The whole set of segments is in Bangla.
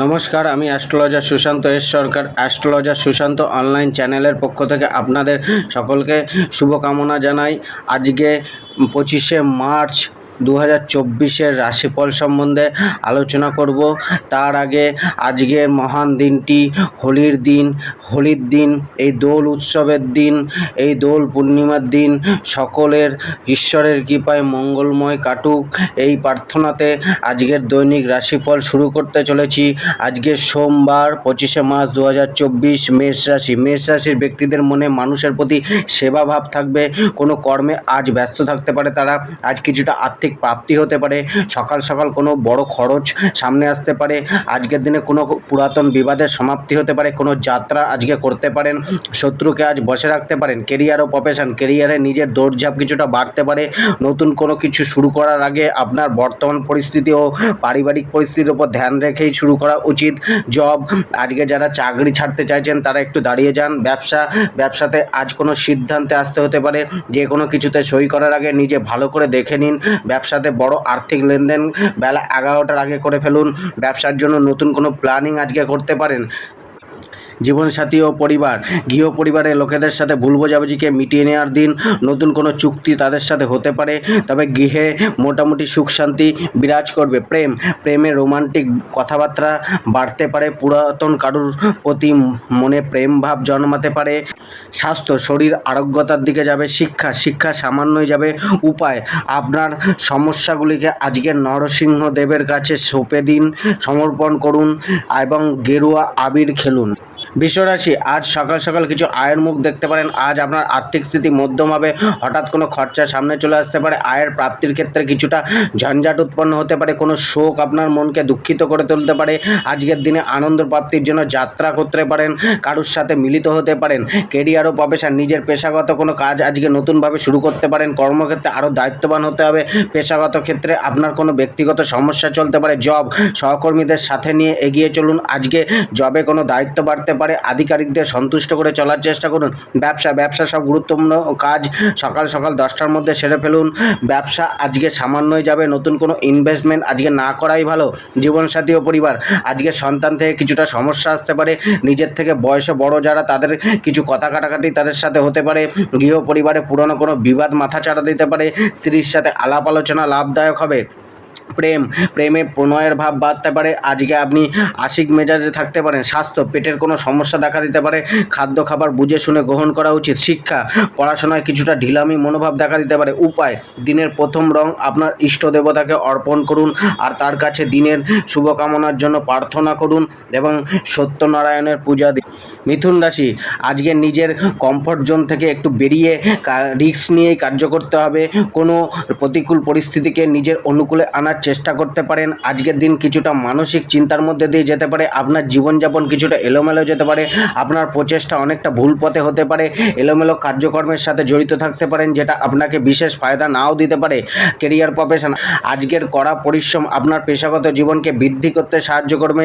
নমস্কার, আমি astrologer Sushanta S Sarkar. Astrologer Sushanta online চ্যানেলের পক্ষ থেকে আপনাদের সকলকে শুভকামনা জানাই। আজকে পঁচিশে মার্চ দু হাজার চব্বিশের রাশিফল সম্বন্ধে আলোচনা করব। তার আগে আজকের মহান দিনটি হোলির দিন হোলির দিন, এই দোল উৎসবের দিন, এই দোল পূর্ণিমার দিন, সকলের ঈশ্বরের কৃপায় মঙ্গলময় কাটুক। এই প্রার্থনাতে আজকের দৈনিক রাশিফল শুরু করতে চলেছি। আজকে সোমবার, পঁচিশে মার্চ দু হাজার চব্বিশ, মেষ রাশি। মেষ রাশির ব্যক্তিদের মনে মানুষের প্রতি সেবা ভাব থাকবে। কোনো কর্মে আজ ব্যস্ত থাকতে পারে তারা। আজ কিছুটা আর্থিক প্রাপ্তি হতে পারে, সকাল সকাল কোনো বড় খরচ সামনে আসতে পারে, আজকের দিনে কোনো পুরাতন বিবাদের সমাপ্তি হতে পারে, কোনো যাত্রা আজকে করতে পারেন, শত্রুকে আজ বসে রাখতে পারেন কেরিয়ার ও প্রফেশন কেরিয়ারে নিজের দৌড়ঝাঁপ কিছুটা বাড়তে পারে, নতুন কোনো কিছু শুরু করার আগে আপনার বর্তমান পরিস্থিতি ও পারিবারিক পরিস্থিতির উপর ধ্যান রেখেই শুরু করা উচিত জব আজকে যারা চাকরি ছাড়তে চাইছেন, তারা একটু দাঁড়িয়ে যান, ব্যবসা, ব্যবসাতে আজ কোনো সিদ্ধান্তে আসতে হতে পারে, যে কোনো কিছুতে সই করার আগে নিজে ভালো করে দেখে নিন ব্যবসাতে বড় আর্থিক লেনদেন বেলা এগারোটার আগে করে ফেলুন। ব্যবসার জন্য নতুন কোনো প্ল্যানিং আজকে করতে পারেন। জীবনসাথী ও পরিবার, গৃহ পরিবারের লোকেদের সাথে ভুল বোঝাবুঝিকে মিটিয়ে নেওয়ার দিন নতুন কোনো চুক্তি তাদের সাথে হতে পারে, তবে গৃহে মোটামুটি সুখ শান্তি বিরাজ করবে। প্রেম, প্রেমে রোমান্টিক কথাবার্তা বাড়তে পারে, পুরাতন কারুর প্রতি মনে প্রেম ভাব জন্মাতে পারে। স্বাস্থ্য, শরীর, আরোগ্যতার দিকে যাবে, শিক্ষা শিক্ষা সামান্যই যাবে। উপায়, আপনার সমস্যাগুলিকে আজকের নরসিংহ দেবের কাছে সঁপে দিন, সমর্পণ করুন এবং গেরুয়া আবির খেলুন। বিশ্বরাশি, আজ সকাল সকাল কিছু আয়ের মুখ দেখতে পারেন। আজ আপনার আর্থিক স্থিতি মধ্যম হবে, হঠাৎ কোনো খরচা সামনে চলে আসতে পারে। আয়ের প্রাপ্তির ক্ষেত্রে কিছুটা ঝঞ্ঝাট উৎপন্ন হতে পারে, কোনো শোক আপনার মনকে দুঃখিত করে তুলতে পারে। আজকের দিনে আনন্দ প্রাপ্তির জন্য যাত্রা করতে পারেন, কারুর সাথে মিলিত হতে পারেন, কেরিয়ার ও প্রফেশন, নিজের পেশাগত কোনো কাজ আজকে নতুনভাবে শুরু করতে পারেন, কর্মক্ষেত্রে আরও দায়িত্ববান হতে হবে, পেশাগত ক্ষেত্রে আপনার কোনো ব্যক্তিগত সমস্যা চলতে পারে, জব, সহকর্মীদের সাথে নিয়ে এগিয়ে চলুন। আজকে জবে কোনো দায়িত্ব বাড়তে পারে। আধিকারিকদের সন্তুষ্ট করে চলার চেষ্টা করুন। ব্যবসা ব্যবসা সব গুরুত্বপূর্ণ কাজ। সকাল সকাল দশটার মধ্যে সেরে ফেলুন। ব্যবসা আজকে সামান্যই যাবে। নতুন কোনো ইনভেস্টমেন্ট আজকে না করাই ভালো। জীবনসাথী ও পরিবার। আজকে সন্তান থেকে কিছুটা সমস্যা আসতে পারে। নিজের থেকে বয়সে বড় যারা, তাদের কিছু কথা কাটাকাটি তাদের সাথে হতে পারে। গৃহ পরিবারে পুরনো কোনো বিবাদ মাথা চাড়া দিতে পারে। স্ত্রীর সাথে আলাপ আলোচনা লাভদায়ক হবে। প্রেম। প্রেমে প্রণয়ের ভাব বাড়তে পারে। আজকে আপনি আশিক মেজাজে থাকতে পারেন। স্বাস্থ্য, পেটের কোনো সমস্যা দেখা দিতে পারে। খাদ্য, খাবার বুঝে শুনে গ্রহণ করা উচিত। শিক্ষা, পড়াশোনায় কিছুটা ঢিলামি, মনোভাব দেখা দিতে পারে। উপায়, দিনের প্রথম রং আপনার ইষ্ট দেবতাকে অর্পণ করুন আর তার কাছে দিনের শুভকামনার জন্য প্রার্থনা করুন এবং সত্যনারায়ণের পূজা দিন। মিথুন রাশি, আজকে নিজের কমফর্ট জোন থেকে একটু বেরিয়ে রিস্ক নিয়েই কার্য করতে হবে। কোনো প্রতিকূল পরিস্থিতিকে নিজের অনুকূলে আনার চেষ্টা করতে পারেন। আজকের দিন কিছুটা মানসিক চিন্তার মধ্যে দিয়ে যেতে পারে। আপনার জীবনযাপন কিছুটা এলোমেলো যেতে পারে। আপনার প্রচেষ্টা অনেকটা ভুল পথে হতে পারে। এলোমেলো কার্যকর্মের সাথে জড়িত থাকতে পারেন, যেটা আপনাকে বিশেষ ফায়দা নাও দিতে পারে। কেরিয়ার প্রফেশন আজকের কড়া পরিশ্রম আপনার পেশাগত জীবনকে বৃদ্ধি করতে সাহায্য করবে।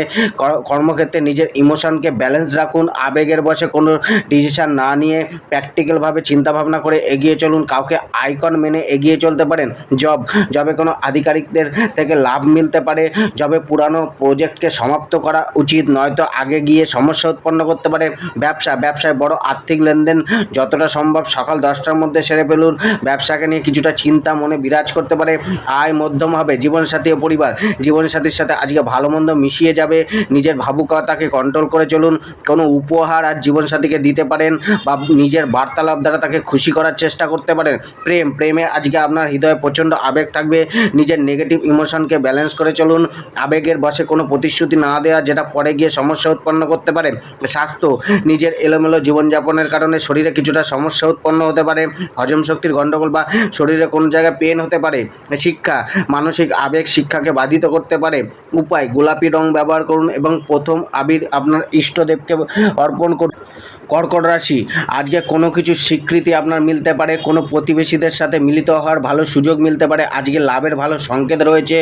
কর্মক্ষেত্রে নিজের ইমোশনকে ব্যালেন্স রাখুন। আবেগের বসে কোনো ডিসিশন না নিয়ে প্র্যাকটিক্যালভাবে চিন্তাভাবনা করে এগিয়ে চলুন। কাউকে আইকন মেনে এগিয়ে চলতে পারেন। জব, জবে কোনো আধিকারিকদের থেকে লাভ মিলতে পারে। যবে পুরানো প্রজেক্টকে সমাপ্ত করা উচিত, নয়তো আগে গিয়ে সমস্যা উৎপন্ন করতে পারে। ব্যবসা, ব্যবসায় বড় আর্থিক লেনদেন যতটা সম্ভব সকাল দশটার মধ্যে সেরে ফেলুন। ব্যবসাকে নিয়ে কিছুটা চিন্তা মনে বিরাজ করতে পারে। আয় মধ্যম হবে, জীবনসাথী ও পরিবার। জীবনসাথীর সাথে আজকে ভালো মন্দ মিশিয়ে যাবে। নিজের ভাবুকতাকে কন্ট্রোল করে চলুন। কোনো উপহার আর জীবনসাথীকে দিতে পারেন বা নিজের বার্তালাপ দ্বারা তাকে খুশি করার চেষ্টা করতে পারেন। প্রেম, প্রেমে আজকে আপনার হৃদয়ে প্রচণ্ড আবেগ থাকবে। নিজের নেগেটিভ ইমোশনকে ব্যালেন্স করে চলুন। আবেগের বসে কোনো প্রতিশ্রুতি না দেওয়া যেটা পরে গিয়ে সমস্যা উৎপন্ন করতে পারে। স্বাস্থ্য, নিজের এলোমেলো জীবনযাপনের কারণে শরীরে কিছুটা সমস্যা উৎপন্ন হতে পারে। হজম শক্তির গণ্ডগোল বা শরীরে কোনো জায়গায় পেন হতে পারে। শিক্ষা, মানসিক আবেগ শিক্ষাকে বাধিত করতে পারে। উপায়, গোলাপি রং ব্যবহার করুন এবং প্রথম আবির আপনার ইষ্টদেবকে অর্পণ করুন। কর্কট রাশি। আজকে কোনো কিছু স্বীকৃতি আপনার মিলতে পারে, কোনো প্রতিবেশীদের সাথে মিলিত হওয়ার ভালো সুযোগ মিলতে পারে, আজকে লাভের ভালো সংকেত রয়েছে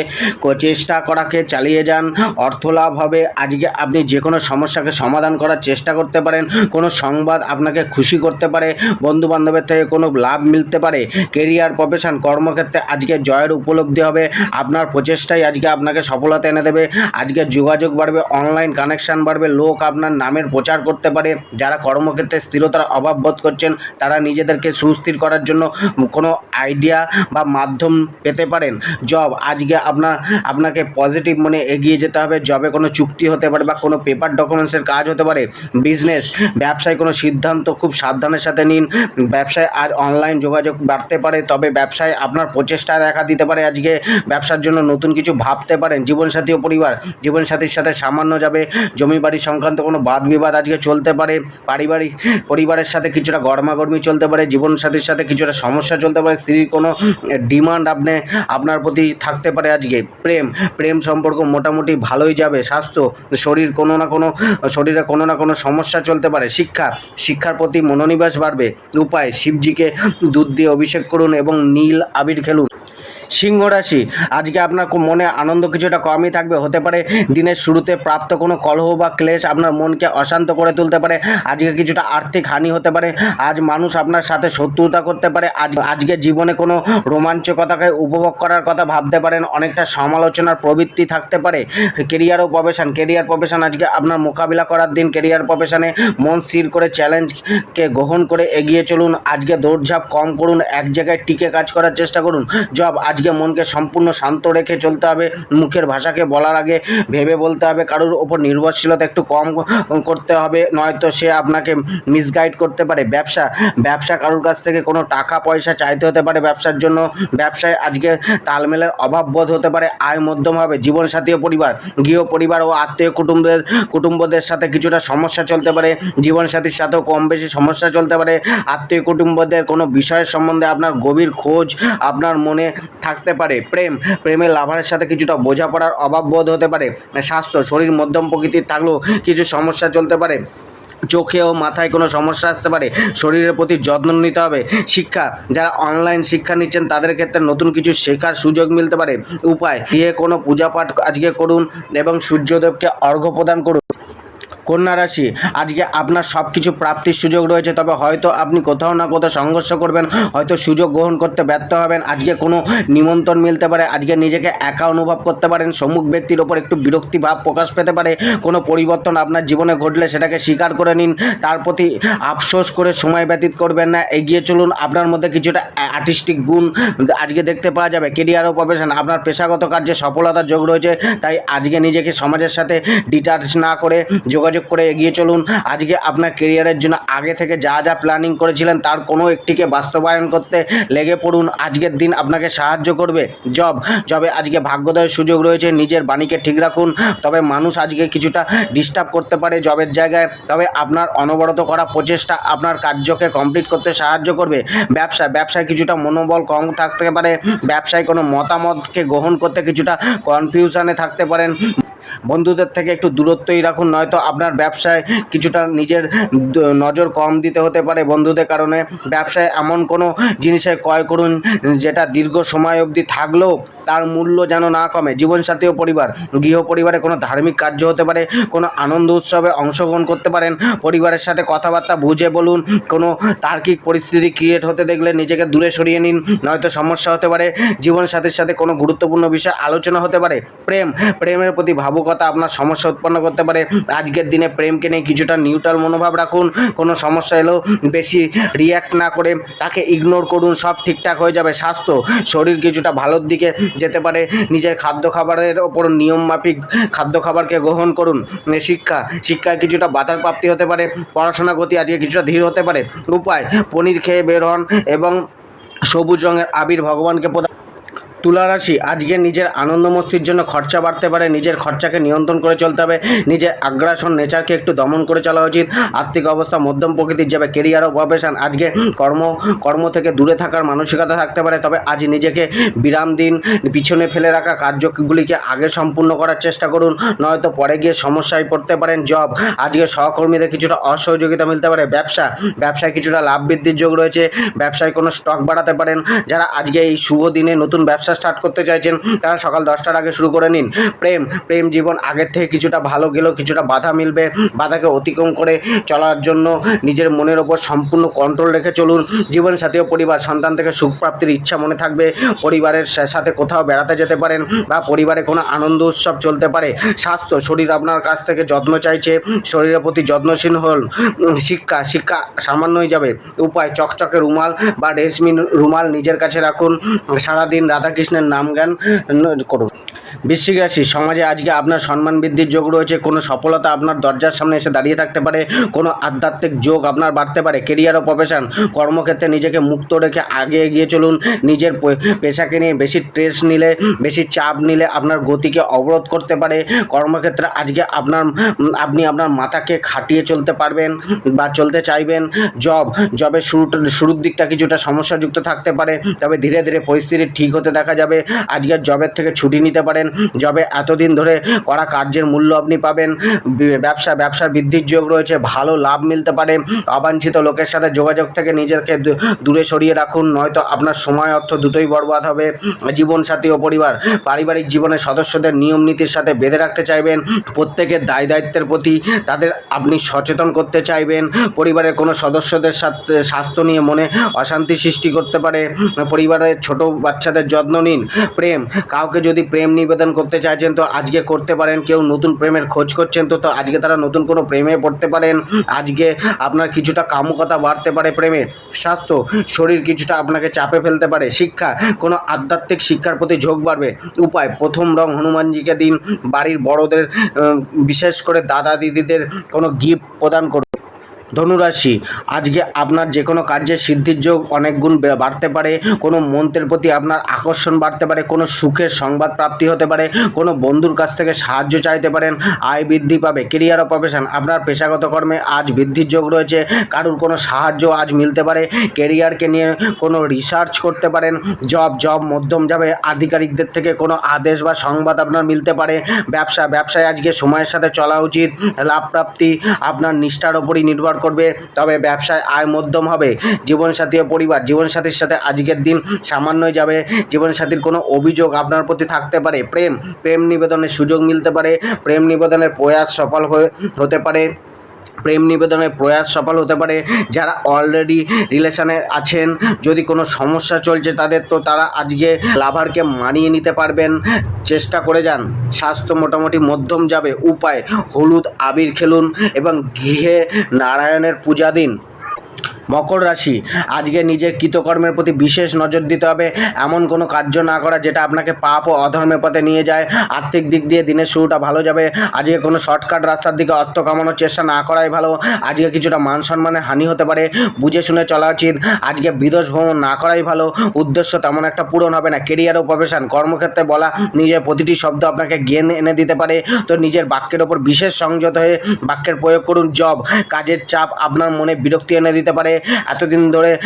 চেষ্টা করাকে চালিয়ে যান, অর্থ লাভ হবে, আজকে আপনি যে কোনো সমস্যাকে সমাধান করার চেষ্টা করতে পারেন, কোনো সংবাদ আপনাকে খুশি করতে পারে বন্ধু বান্ধবের থেকে কোনো লাভ মিলতে পারে, কেরিয়ার, প্রফেশন, কর্মক্ষেত্রে আজকে জয়ের উপলব্ধি হবে, আপনার প্রচেষ্টাই আজকে আপনাকে সফলতা এনে দেবে, আজকে যোগাযোগ বাড়বে অনলাইন কানেকশন বাড়বে, লোক আপনার নামের প্রচার করতে পারে, যারা কর্মক্ষেত্রে স্থিরতার অভাব বোধ করছেন, তারা নিজেদেরকে সুস্থির করার জন্য কোনো আইডিয়া বা মাধ্যম পেতে পারেন। জব আজকে আপনার, আপনাকে পজিটিভ মনে এগিয়ে যেতে হবে। জবে কোনো চুক্তি হতে পারে বা কোনো পেপার ডকুমেন্টসের কাজ হতে পারে। বিজনেস ব্যবসায় কোনো সিদ্ধান্ত খুব সাবধানের সাথে নিন। ব্যবসায় আজ অনলাইন যোগাযোগ বাড়তে পারে, তবে ব্যবসায় আপনার প্রচেষ্টা দেখা দিতে পারে আজকে। ব্যবসার জন্য নতুন কিছু ভাবতে পারেন। জীবনসাথী ও পরিবার, জীবনসাথীর সাথে সামান্য যাবে। জমি বাড়ি সংক্রান্ত কোনো বাদ বিবাদ আজকে চলতে পারে। পারিবারিক পরিবারের সাথে কিছুটা গরমাগর্মি চলতে পারে, জীবনসাথীর সাথে কিছুটা সমস্যা চলতে পারে, স্ত্রীর কোনো ডিমান্ড আপনি, আপনার প্রতি থাকতে পারে আজকে। প্রেম প্রেম সম্পর্ক মোটামুটি ভালোই যাবে, স্বাস্থ্য, শরীর কোনো না কোনো, শরীরে কোনো না কোনো সমস্যা চলতে পারে, শিক্ষা, শিক্ষার প্রতি মনোনিবেশ বাড়বে। উপায়, শিবজিকে দুধ দিয়ে অভিষেক করুন এবং নীল আবির খেলুন। সিংহ রাশি। আজকে আপনার মনে আনন্দ কিছুটা কমই থাকবে, হতে পারে দিনের শুরুতে প্রাপ্ত কোনো কলহ বা ক্লেশ আপনার মনকে অশান্ত করে তুলতে পারে, আজকে কিছুটা আর্থিক হানি হতে পারে, আজ মানুষ আপনার সাথে শত্রুতা করতে পারে, আজ আজকে জীবনে কোনো রোমাঞ্চকতাকে উপভোগ করার কথা ভাবতে পারেন, অনেকটা সমালোচনার প্রবৃত্তি থাকতে পারে কেরিয়ার ও প্রফেশন কেরিয়ার প্রফেশন আজকে আপনার মোকাবিলা করার দিন কেরিয়ার প্রফেশনে মন স্থির করে চ্যালেঞ্জকে গ্রহণ করে এগিয়ে চলুন, আজকে দৌড়ঝাঁপ কম করুন, এক জায়গায় টিকে কাজ করার চেষ্টা করুন জব আজকে মনকে সম্পূর্ণ শান্ত রেখে চলতে হবে, মুখের ভাষাকে বলার আগে ভেবে বলতে হবে, কারোর ওপর নির্ভরশীলতা একটু কম করতে হবে, নয়তো সে আপনাকে মিসগাইড করতে পারে। ব্যবসা ব্যবসা কারোর কাছ থেকে কোনো টাকা, পয়সা চাইতে হতে পারে ব্যবসার জন্য। ব্যবসায় আজকে তালমেলের অভাব বোধ হতে পারে, আয় মধ্যম হবে, জীবনসাথী ও পরিবার, গৃহ পরিবার ও আত্মীয় কুটুম্বের কুটুম্বদের সাথে কিছুটা সমস্যা চলতে পারে, জীবনসাথীর সাথেও কম বেশি সমস্যা চলতে পারে। আত্মীয় কুটুম্বদের কোনো বিষয়ের সম্বন্ধে আপনার গভীর খোঁজ, আপনার মনে থাকতে পারে। প্রেম, প্রেমের লাভারের সাথে কিছুটা বোঝাপড়ার অভাব বোধ হতে পারে। স্বাস্থ্য, শরীর, মধ্যম প্রকৃতির থাকলেও কিছু সমস্যা চলতে পারে। চোখে ও মাথায় কোনো সমস্যা আসতে পারে। শরীরের প্রতি যত্ন নিতে হবে। শিক্ষা, যারা অনলাইন শিক্ষা নিচ্ছেন, তাদের ক্ষেত্রে নতুন কিছু শেখার সুযোগ মিলতে পারে। উপায় দিয়ে কোনো পূজা পাঠ আজকে করুন এবং সূর্যদেবকে অর্ঘ্য প্রদান করুন। কন্যা রাশি, আজকে আপনার সব কিছু প্রাপ্তির সুযোগ রয়েছে, তবে হয়তো আপনি কোথাও না কোথাও সংঘর্ষ করবেন, হয়তো সুযোগ গ্রহণ করতে ব্যর্থ হবেন, আজকে কোনো নিমন্ত্রণ মিলতে পারে, আজকে নিজেকে একা অনুভব করতে পারেন, সম্মুখ ব্যক্তির ওপর একটু বিরক্তি ভাব প্রকাশ পেতে পারে, কোনো পরিবর্তন আপনার জীবনে ঘটলে সেটাকে স্বীকার করে নিন, তার প্রতি আফসোস করে সময় ব্যতীত করবেন না, এগিয়ে চলুন, আপনার মধ্যে কিছুটা আর্টিস্টিক গুণ আজকে দেখতে পাওয়া যাবে কেরিয়ার ও প্রফেশন আপনার পেশাগত কার্যে সফলতার যোগ রয়েছে, তাই আজকে নিজেকে সমাজের সাথে ডিটাচ না করে যোগাযোগ করে এগিয়ে চলুন। আজকে আপনার কেরিয়ারের জন্য আগে থেকে যা যা প্ল্যানিং করেছিলেন তার কোনো একটিকে বাস্তবায়ন করতে লেগে পড়ুন। আজকের দিন আপনাকে সাহায্য করবে জব জবে আজকে ভাগ্যোদয়ের সুযোগ রয়েছে, নিজের বাণীকে ঠিক রাখুন। তবে মানুষ আজকে কিছুটা ডিস্টার্ব করতে পারে জবের জায়গায়। তবে আপনার অনবরত করা প্রচেষ্টা আপনার কার্যকে কমপ্লিট করতে সাহায্য করবে। ব্যবসা, ব্যবসায় কিছুটা মনোবল কম থাকতে পারে। ব্যবসায় কোনো মতামতকে গ্রহণ করতে কিছুটা কনফিউশনে থাকতে পারেন। বন্ধুদের থেকে একটু দূরত্বই রাখুন, নয়তো আপনার ব্যবসায় কিছুটা নিজের নজর কম দিতে হতে পারে বন্ধুদের কারণে। ব্যবসায় এমন কোনো জিনিসের ক্রয় করুন যেটা দীর্ঘ সময় অবধি থাকলেও তার মূল্য যেন না কমে। জীবনসাথী ও পরিবার গৃহ পরিবারে কোনো ধার্মিক কার্য হতে পারে, কোনো আনন্দ উৎসবে অংশগ্রহণ করতে পারেন, পরিবারের সাথে কথাবার্তা বুঝে বলুন, কোনো তার্কিক পরিস্থিতি ক্রিয়েট হতে দেখলে নিজেকে দূরে সরিয়ে নিন, নয়তো সমস্যা হতে পারে। জীবনসাথীর সাথে কোনো গুরুত্বপূর্ণ বিষয়ে আলোচনা হতে পারে। প্রেম, প্রেমের প্রতি ভাবুকতা, আপনার সমস্যা উৎপন্ন করতে পারে। আজকের দিনে প্রেমকে নিয়ে কিছুটা নিউট্রাল মনোভাব রাখুন, কোনো সমস্যা এলেও বেশি রিয়্যাক্ট না করে, তাকে ইগনোর করুন, সব ঠিকঠাক হয়ে যাবে। স্বাস্থ্য, শরীর কিছুটা ভালোর দিকে যেতে পারে। নিজের খাদ্য খাবারের ওপর নিয়ম মাফিক খাদ্য খাবারকে গ্রহণ করুন। শিক্ষা, শিক্ষায় কিছুটা বাধার প্রাপ্তি হতে পারে। পড়াশোনা গতি আজকে কিছুটা ধীর হতে পারে। উপায়, পনির খেয়ে বের হন এবং সবুজ রঙের আবির ভগবানকে প্রদান তুলা রাশি, আজকে নিজের আনন্দ মস্তির জন্য খরচা বাড়তে পারে, নিজের খরচাকে নিয়ন্ত্রণ করে চলতে হবে, নিজের আগ্রাসন, নেচারকে একটু দমন করে চলা উচিত, আর্থিক অবস্থা মধ্যম প্রকৃতির যাবে কেরিয়ার ও প্রফেশন আজকে কর্ম কর্ম থেকে দূরে থাকার মানসিকতা থাকতে পারে, তবে আজ নিজেকে বিরাম দিন, পিছনে ফেলে রাখা কার্যগুলিকে আগে সম্পূর্ণ করার চেষ্টা করুন, নয়তো পরে গিয়ে সমস্যায় পড়তে পারেন জব আজকে সহকর্মীদের কিছুটা অসহযোগিতা মিলতে পারে, ব্যবসা, ব্যবসায় কিছুটা লাভ বৃদ্ধির যোগ রয়েছে, ব্যবসায় কোনো স্টক বাড়াতে পারেন, যারা আজকে এই শুভ দিনে নতুন ব্যবসা স্টার্ট করতে চাইছেন, তারা সকাল দশটার আগে শুরু করে নিন। প্রেম প্রেম জীবন আগের থেকে কিছুটা ভালো গেলেও কিছুটা বাধা মিলবে। বাধাকে অতিক্রম করে চলার জন্য নিজের মনের ওপর সম্পূর্ণ কন্ট্রোল রেখে চলুন। জীবনসাথী ও পরিবার, সন্তান থেকে সুখ প্রাপ্তির ইচ্ছা মনে থাকবে। পরিবারের সাথে কোথাও বেড়াতে যেতে পারেন বা পরিবারে কোনো আনন্দ উৎসব চলতে পারে। স্বাস্থ্য, শরীর আপনার কাছ থেকে যত্ন চাইছে, শরীরের প্রতি যত্নশীল হল। শিক্ষা শিক্ষা সামান্যই যাবে। উপায়, চকচকে রুমাল বা রেশমি রুমাল নিজের কাছে রাখুন। সারাদিন রাধাকৃষ্ণের নাম জ্ঞান করুন। বৃশ্চিক সমাজে আজকে আপনার সম্মান বৃদ্ধির যোগ রয়েছে, কোনো সফলতা আপনার দরজার সামনে এসে দাঁড়িয়ে থাকতে পারে, কোনো আধ্যাত্মিক যোগ আপনার বাড়তে পারে কেরিয়ার ও প্রফেশন কর্মক্ষেত্রে নিজেকে মুক্ত রেখে আগে এগিয়ে চলুন, নিজের পেশাকে নিয়ে বেশি স্ট্রেস নিলে, বেশি চাপ নিলে আপনার গতিকে অবরোধ করতে পারে, কর্মক্ষেত্রে আজকে আপনার আপনি আপনার মাথাকে খাটিয়ে চলতে পারবেন বা চলতে চাইবেন জব জবের শুরু শুরুর দিকটা কিছুটা সমস্যাযুক্ত থাকতে পারে, তবে ধীরে ধীরে পরিস্থিতি ঠিক হতে দেখা যাবে। আজকের জবের থেকে ছুটি নিতে পারেন। জবে এতদিন ধরে করা কার্যের মূল্য আপনি পাবেন। ব্যবসা ব্যবসার বৃদ্ধির যোগ রয়েছে। ভালো লাভ মিলতে পারে। অবাঞ্ছিত লোকের সাথে যোগাযোগ থেকে নিজেকে দূরে সরিয়ে রাখুন। নয়তো আপনার সময়, অর্থ দুটোই বরবাদ হবে। জীবনসাথী ও পরিবার, পারিবারিক জীবনের সদস্যদের নিয়ম নীতির সাথে বেঁধে রাখতে চাইবেন। প্রত্যেকের দায় দায়িত্বের প্রতি তাদের আপনি সচেতন করতে চাইবেন। পরিবারের কোনো সদস্যদের সাথে স্বাস্থ্য নিয়ে মনে অশান্তি সৃষ্টি করতে পারে। পরিবারের ছোট বাচ্চাদের যত্ন নিন। প্রেম, কাউকে যদি প্রেম নিবেদন করতে চাইছেন, তো আজকে করতে পারেন। কেউ নতুন প্রেমের খোঁজ করছেন, তো তো আজকে তারা নতুন কোনো প্রেমে পড়তে পারেন। আজকে আপনার কিছুটা কামুকতা বাড়তে পারে প্রেমে। স্বাস্থ্য, শরীর কিছুটা আপনাকে চাপে ফেলতে পারে। শিক্ষা, কোনো আধ্যাত্মিক শিক্ষার প্রতি ঝোঁক বাড়বে। উপায়, প্রথম রং হনুমানজিকে দিন। বাড়ির বড়দের বিশেষ করে দাদা দিদিদের কোনো গিফট প্রদান করুন। ধনুরাশি। আজকে আপনার যে কোনো কাজের সিদ্ধির যোগ অনেক গুণ বাড়তে পারে। কোনো মন্ত্রের প্রতি আপনার আকর্ষণ বাড়তে পারে। কোনো সুখের সংবাদ প্রাপ্তি হতে পারে। কোনো বন্ধুর কাছ থেকে সাহায্য চাইতে পারেন। আয় বৃদ্ধি পাবে কেরিয়ার ও প্রফেশন আপনার পেশাগত কর্মে আজ বৃদ্ধির যোগ রয়েছে। কারুর কোনো সাহায্য আজ মিলতে পারে। কেরিয়ারকে নিয়ে কোনো রিসার্চ করতে পারেন। জব জব মধ্যম যাবে। আধিকারিকদের থেকে কোনো আদেশ বা সংবাদ আপনার মিলতে পারে। ব্যবসা, ব্যবসায় আজকে সময়ের সাথে চলা উচিত। লাভ প্রাপ্তি আপনার নিষ্ঠার ওপরই নির্ভর করবে, তবে ব্যবসায় আয় মধ্যম হবে। জীবনসাথী ও পরিবার, জীবনসাথীর সাথে আজকের দিন সামান্যই যাবে। জীবনসাথীর কোনো অভিযোগ আপনার প্রতি থাকতে পারে। প্রেম প্রেম নিবেদনের সুযোগ মিলতে পারে। প্রেম নিবেদনের প্রয়াস সফল হতে পারে। প্রেম নিবেদনের প্রয়াস সফল হতে পারে। যারা অলরেডি রিলেশনে আছেন, যদি কোনো সমস্যা চলছে তাদের, তো তারা আজকে লাভারকে মানিয়ে নিতে পারবেন। চেষ্টা করে যান। স্বাস্থ্য মোটামুটি মধ্যম যাবে। উপায়, হলুদ আবির খেলুন এবং গৃহে নারায়ণের পূজা দিন। মকর রাশি। আজকে নিজের কৃতকর্মের প্রতি বিশেষ নজর দিতে হবে। এমন কোনো কার্য না করা যেটা আপনাকে পাপ ও অধর্মের পথে নিয়ে যায়। আর্থিক দিক দিয়ে দিনের শুরুটা ভালো যাবে। আজকে কোনো শর্টকাট রাস্তার দিকে অর্থ কামানোর চেষ্টা না করাই ভালো। আজকে কিছুটা মান সম্মানের হানি হতে পারে। বুঝে শুনে চলা উচিত। আজকে বিদেশ ভ্রমণ না করাই ভালো। উদ্দেশ্য তেমন একটা পূরণ হবে না। কেরিয়ার ও প্রফেশন, কর্মক্ষেত্রে বলা নিজের প্রতিটি শব্দ আপনাকে জ্ঞান এনে দিতে পারে। তো নিজের বাক্যের ওপর বিশেষ সংযত হয়ে বাক্যের প্রয়োগ করুন। জব, কাজের চাপ আপনার মনে বিরক্তি এনে দিতে পারে। এতদিন ধরে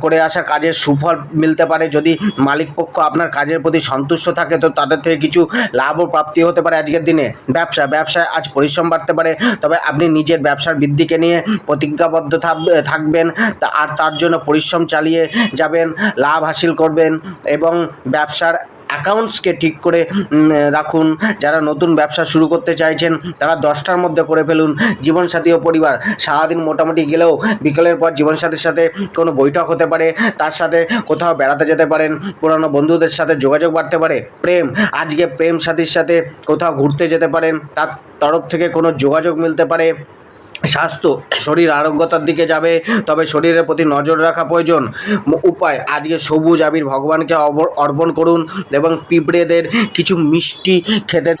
করে আসা কাজের সুফল মিলতে পারে। যদি মালিক পক্ষ আপনার কাজের প্রতি সন্তুষ্ট থাকে, তো তাদের থেকে কিছু লাভও প্রাপ্তি হতে পারে আজকের দিনে। ব্যবসা, ব্যবসায় আজ পরিশ্রম বাড়তে পারে। তবে আপনি নিজের ব্যবসার বৃদ্ধিকে নিয়ে প্রতিজ্ঞাবদ্ধ থাক- থাকবেন আর তার জন্য পরিশ্রম চালিয়ে যাবেন, লাভ হাসিল করবেন এবং ব্যবসার অ্যাকাউন্টসকে ঠিক করে রাখুন। যারা নতুন ব্যবসা শুরু করতে চাইছেন, তারা দশটার মধ্যে করে ফেলুন। জীবনসাথী ও পরিবার, সারাদিন মোটামুটি গেলেও বিকেলের পর জীবনসাথীর সাথে কোনো বৈঠক হতে পারে, তার সাথে কোথাও বেড়াতে যেতে পারেন, পুরানো বন্ধুদের সাথে যোগাযোগ বাড়তে পারে, প্রেম, আজকে প্রেম সাথীর সাথে কোথাও ঘুরতে যেতে পারেন, তার তরফ থেকে কোনো যোগাযোগ মিলতে পারে। স্বাস্থ্য, শরীর, আরোগ্যতার দিকে যাবে, তবে শরীরের প্রতি নজর রাখা প্রয়োজন। উপায়, আজকে সবুজ আবির ভগবানকে অর্পণ করুন এবং পিঁপড়েদের কিছু মিষ্টি খেতে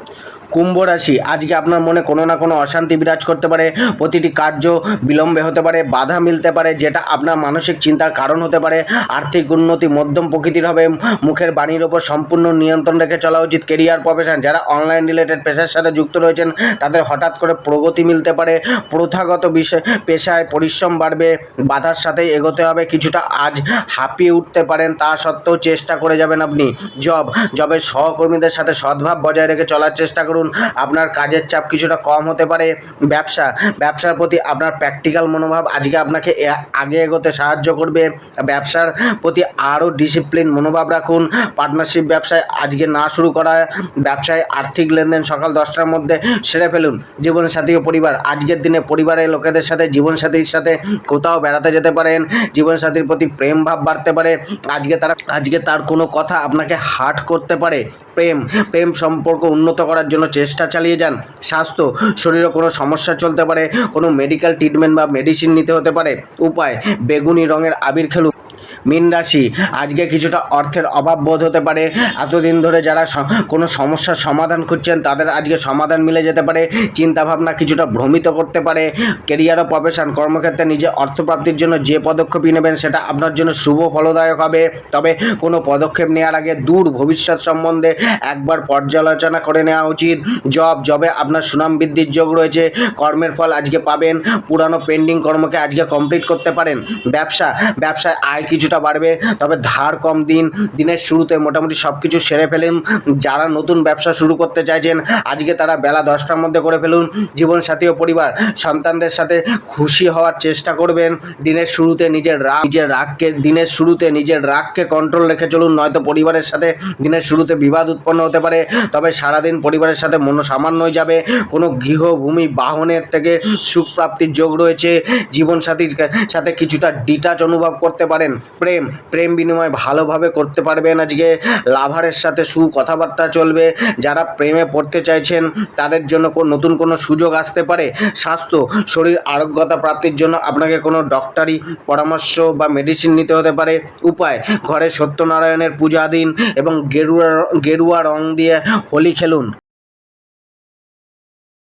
কুম্ভ রাশি। আজকে আপনার মনে কোনো না কোনো অশান্তি বিরাজ করতে পারে, প্রতিটি কার্য বিলম্বে হতে পারে, বাধা মিলতে পারে, যেটা আপনার মানসিক চিন্তার কারণ হতে পারে, আর্থিক উন্নতি মধ্যম প্রকৃতির হবে, মুখের বাণীর ওপর সম্পূর্ণ নিয়ন্ত্রণ রেখে চলা উচিত কেরিয়ার প্রফেশন যারা অনলাইন রিলেটেড পেশার সাথে যুক্ত রয়েছেন, তাদের হঠাৎ করে প্রগতি মিলতে পারে, প্রথাগত বিষয়, পেশায় পরিশ্রম বাড়বে, বাধার সাথে এগোতে হবে, কিছুটা আজ হাঁপিয়ে উঠতে পারেন, তা সত্ত্বেও চেষ্টা করে যাবেন আপনি। জব, জবের সহকর্মীদের সাথে সদ্ভাব বজায় রেখে চলার চেষ্টা করুন। আপনার কাজের চাপ কিছুটা কম হতে পারে। ব্যবসা, ব্যবসার প্রতি আপনার প্র্যাকটিক্যাল মনোভাব আজকে আপনাকে আগে এগোতে সাহায্য করবে। ব্যবসার প্রতি আরও ডিসিপ্লিন মনোভাব রাখুন। পার্টনারশিপ ব্যবসায় আজকে না শুরু করা ব্যবসায় আর্থিক লেনদেন সকাল দশটার মধ্যে সেরে ফেলুন। জীবনসাথী ও পরিবার, আজকের দিনে পরিবারের লোকেদের সাথে, জীবনসাথীর সাথে কোথাও বেড়াতে যেতে পারেন। জীবনসাথীর প্রতি প্রেম ভাব বাড়তে পারে। আজকে তারা, আজকে তার কোনো কথা আপনাকে হার্ট করতে পারে। প্রেম প্রেম সম্পর্ক উন্নত করার জন্য চেষ্টা চালিয়ে যান। স্বাস্থ্য, শরীরে কোনো সমস্যা চলতে পারে, কোনো মেডিকেল ট্রিটমেন্ট বা মেডিসিন নিতে হতে পারে। উপায়, বেগুনি রঙের আবির খেলুন। মীন রাশি, আজকে কিছুটা অর্থের অভাব বোধ হতে পারে। এতদিন ধরে যারা কোনো সমস্যার সমাধান খুঁজছেন, তাদের আজকে সমাধান মিলে যেতে পারে। চিন্তাভাবনা কিছুটা ভ্রমিত করতে পারে। কেরিয়ার ও প্রফেশন কর্মক্ষেত্রে নিজে অর্থপ্রাপ্তির জন্য যে পদক্ষেপই নেবেন, সেটা আপনার জন্য শুভ ফলদায়ক হবে। তবে কোনো পদক্ষেপ নেওয়ার আগে দূর ভবিষ্যৎ সম্বন্ধে একবার পর্যালোচনা করে নেওয়া উচিত। জব জবে আপনার সুনাম বৃদ্ধির যোগ রয়েছে। কর্মের ফল আজকে পাবেন। পুরানো পেন্ডিং কর্মকে আজকে কমপ্লিট করতে পারেন। ব্যবসা, ব্যবসায় আয় কিছুটা বাড়বে, তবে ধার কম দিন, দিনের শুরুতে মোটামুটি সব কিছু সেরে ফেলেন। যারা নতুন ব্যবসা শুরু করতে চাইছেন, আজকে তারা বেলা দশটার মধ্যে করে ফেলুন। জীবনসাথী ও পরিবার, সন্তানদের সাথে খুশি হওয়ার চেষ্টা করবেন। দিনের শুরুতে নিজের রাগ, নিজের রাগকে, দিনের শুরুতে নিজের রাগকে কন্ট্রোল রেখে চলুন। নয়তো পরিবারের সাথে দিনের শুরুতে বিবাদ উৎপন্ন হতে পারে, তবে সারাদিন পরিবারের সাথে মনোসামান্যই যাবে। কোনো গৃহভূমি বাহনের থেকে সুখ প্রাপ্তির যোগ রয়েছে। জীবনসাথীর সাথে কিছুটা ডিটাচ অনুভব করতে পারেন। প্রেম প্রেম বিনিময় ভালোভাবে করতে পারবেন। আজকে লাভারের সাথে সু কথাবার্তা চলবে। যারা প্রেমে পড়তে চাইছেন, তাদের জন্য নতুন কোনো সুযোগ আসতে পারে। স্বাস্থ্য, শরীর আরোগ্যতা প্রাপ্তির জন্য আপনাকে কোনো ডক্টরি, পরামর্শ বা মেডিসিন নিতে হতে পারে। উপায়, ঘরে সত্যনারায়ণের পূজা দিন এবং গেরুয়া গেরুয়া রং দিয়ে হোলি খেলুন।